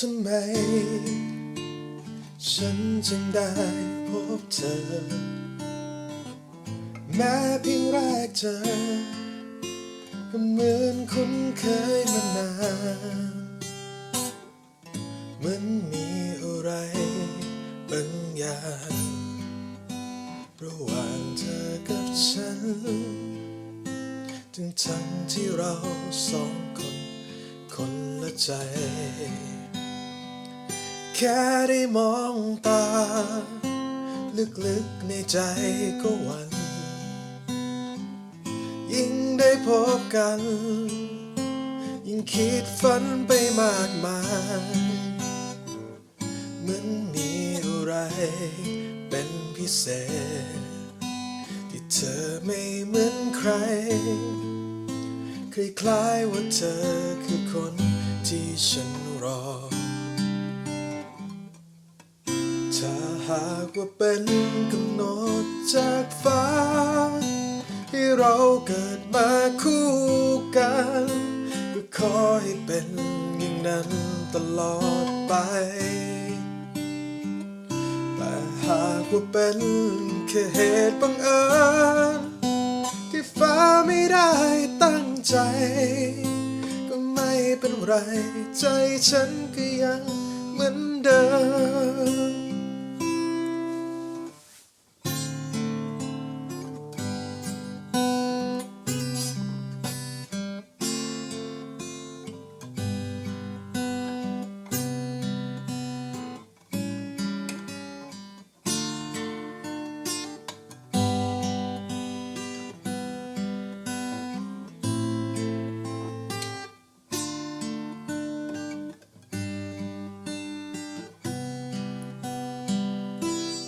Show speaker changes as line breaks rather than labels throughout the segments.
ทำไม ฉันจึงได้พบเธอ แม้เพียงแรกเจอ ก็เหมือนคุ้นเคยมานานเหมือนมีอะไรบางอย่างระหว่างเธอกับฉันถึงทั้งที่เราสองคนคนละใจ แค่ได้มองตา ลึกๆในใจก็หวันยิ่งได้พบกัน ยิ่งคิดฝันไปมากมายเหมือนมีอะไรเป็นพิเศษ ที่เธอไม่เหมือนใคร คล้ายๆว่าเธอคือคนที่ฉันรอากว่าเป็นกำหนดจากฟ้า ให้เราเกิดมาคู่กัน ก็ขอให้เป็นอย่างนั้นตลอดไป แต่หากว่าเป็นแค่เหตุบังเอิญที่ฟ้าไม่ได้ตั้งใจ ก็ไม่เป็นไรใจฉันก็ยังเหมือนเดิม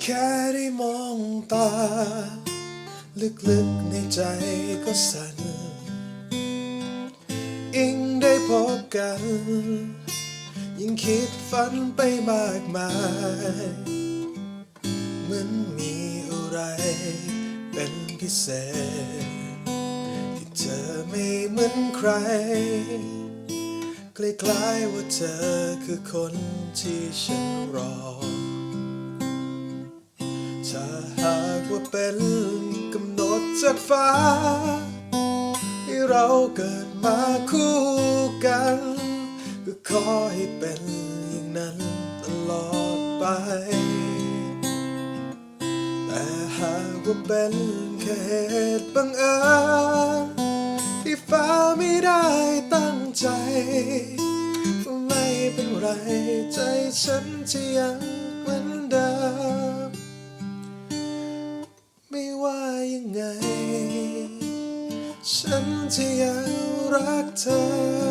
แค่ได้มองตา ลึกๆในใจก็สั่นยิ่งได้พบกัน ยิ่งคิดฝันไปมากมายเหมือนมีอะไรเป็นพิเศษ ที่เธอไม่เหมือนใครคล้ายๆว่าเธอคือคนที่ฉันรอ ว่าเป็นกำหนดจากฟ้า ให้เราเกิดมาคู่กัน ก็ขอให้เป็นอย่างนั้นตลอดไป แต่หากว่าเป็นแค่เหตุบังเอิญที่ฟ้าไม่ได้ตั้งใจก็ไม่เป็นไรใจฉันจะยังเหมือนเดิม ฉันจะยังรักเธอ